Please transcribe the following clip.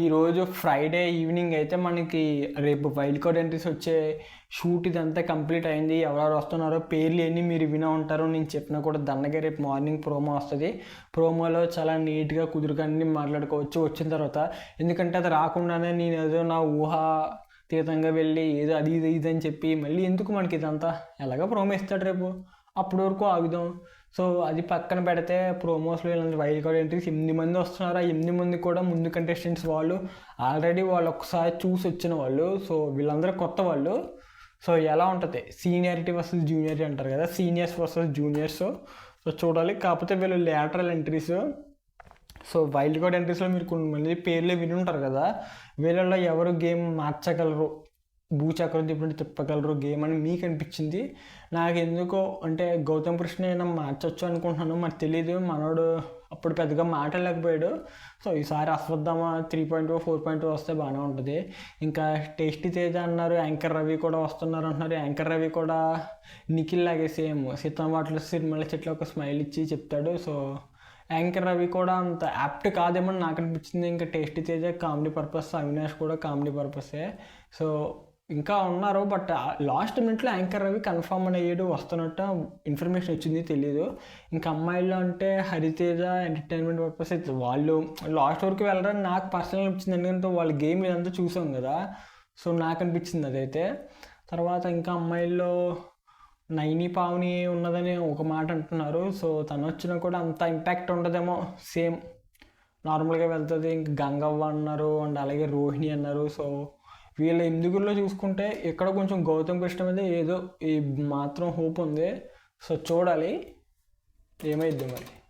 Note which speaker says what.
Speaker 1: ఈరోజు Friday evening అయితే మనకి రేపు వైల్డ్ కార్డ్ ఎంట్రీస్ వచ్చే షూట్ ఇదంతా కంప్లీట్ అయింది. ఎవరెవరు వస్తున్నారో పేర్లు ఎన్ని మీరు వినే ఉంటారో నేను చెప్పినా కూడా దండగా రేపు మార్నింగ్ ప్రోమో వస్తుంది. ప్రోమోలో చాలా నీట్గా కుదురుకన్నీ మాట్లాడుకోవచ్చు వచ్చిన తర్వాత. ఎందుకంటే అది రాకుండానే నేను ఏదో నా ఊహ తీతంగా వెళ్ళి ఏదో అది ఇది ఇది అని చెప్పి మళ్ళీ ఎందుకు మనకి ఇదంతా? ఎలాగో ప్రోమో ఇస్తాడు రేపు? అప్పటి వరకు ఆగుదాం. సో అది పక్కన పెడితే ప్రోమోస్లో ఇలాంటి వైల్డ్ కార్డ్ ఎంట్రీస్ ఎనిమిది మంది వస్తున్నారు? ఆ ఎనిమిది మంది కూడా ముందు కంటెస్టెంట్స్ వాళ్ళు ఆల్రెడీ వాళ్ళు ఒకసారి చూసి వచ్చిన వాళ్ళు. సో వీళ్ళందరూ కొత్త వాళ్ళు. సో ఎలా ఉంటుంది? సీనియారిటీ వర్సెస్ జూనియారిటీ అంటారు కదా? Seniors versus juniors. సో చూడాలి. కాకపోతే వీళ్ళు lateral entries so wild card ఎంట్రీస్లో మీరు కొన్ని మంది పేర్లే విని ఉంటారు కదా? వీళ్ళలో ఎవరు గేమ్ మార్చగలరు? భూచక్రం ఇప్పుడు తిప్పగలరు గేమ్ అని మీకు అనిపించింది? నాకు ఎందుకో అంటే గౌతమ్ కృష్ణ నేను మార్చొచ్చు అనుకుంటున్నాను మరి తెలియదు మనోడు అప్పుడు పెద్దగా మాట్లాడలేకపోయాడు. సో ఈసారి Ashwathama three point four point వస్తే బాగానే ఉంటుంది. ఇంకా టేస్టీ తేజ అన్నారు యాంకర్ రవి కూడా వస్తున్నారు అంటున్నారు. యాంకర్ రవి కూడా నిఖిల్ లాగే సేమ్. సీతం వాటిలో సినిమాల చెట్లు ఒక స్మైల్ ఇచ్చి చెప్తాడు. సో యాంకర్ రవి కూడా అంత యాప్ట్ కాదేమో నాకు అనిపించింది. ఇంకా tasty Teja comedy purpose Avinash కూడా కామెడీ పర్పసే. సో ఇంకా ఉన్నారు బట్ లాస్ట్ మినిట్లో యాంకర్ రవి కన్ఫామ్ అని అయ్యాడు వస్తున్నట్టు ఇన్ఫర్మేషన్ వచ్చింది తెలియదు ఇంకా అమ్మాయిల్లో అంటే హరితేజ ఎంటర్టైన్మెంట్ పర్పస్ అయితే వాళ్ళు లాస్ట్ వరకు వెళ్ళడానికి నాకు పర్సనల్ అనిపించింది ఎందుకంటే వాళ్ళ గేమ్ ఇదంతా చూసాం కదా. సో నాకు అనిపించింది అదైతే. తర్వాత ఇంకా అమ్మాయిల్లో నైని పావుని ఉన్నదని ఒక మాట అంటున్నారు. సో తను వచ్చినా కూడా అంత ఇంపాక్ట్ ఉండదేమో సేమ్ నార్మల్గా వెళ్తుంది ఇంకా గంగవ్వ అన్నారు అండ్ అలాగే రోహిణి అన్నారు. సో వీళ్ళ ఎనిమిదిగురిలో చూసుకుంటే ఇక్కడ కొంచెం గౌతమ్ కృష్ణ మీద ఏదో ఈ మాత్రం హోప్ ఉంది. సో చూడాలి. ఏమైద్ది మరి?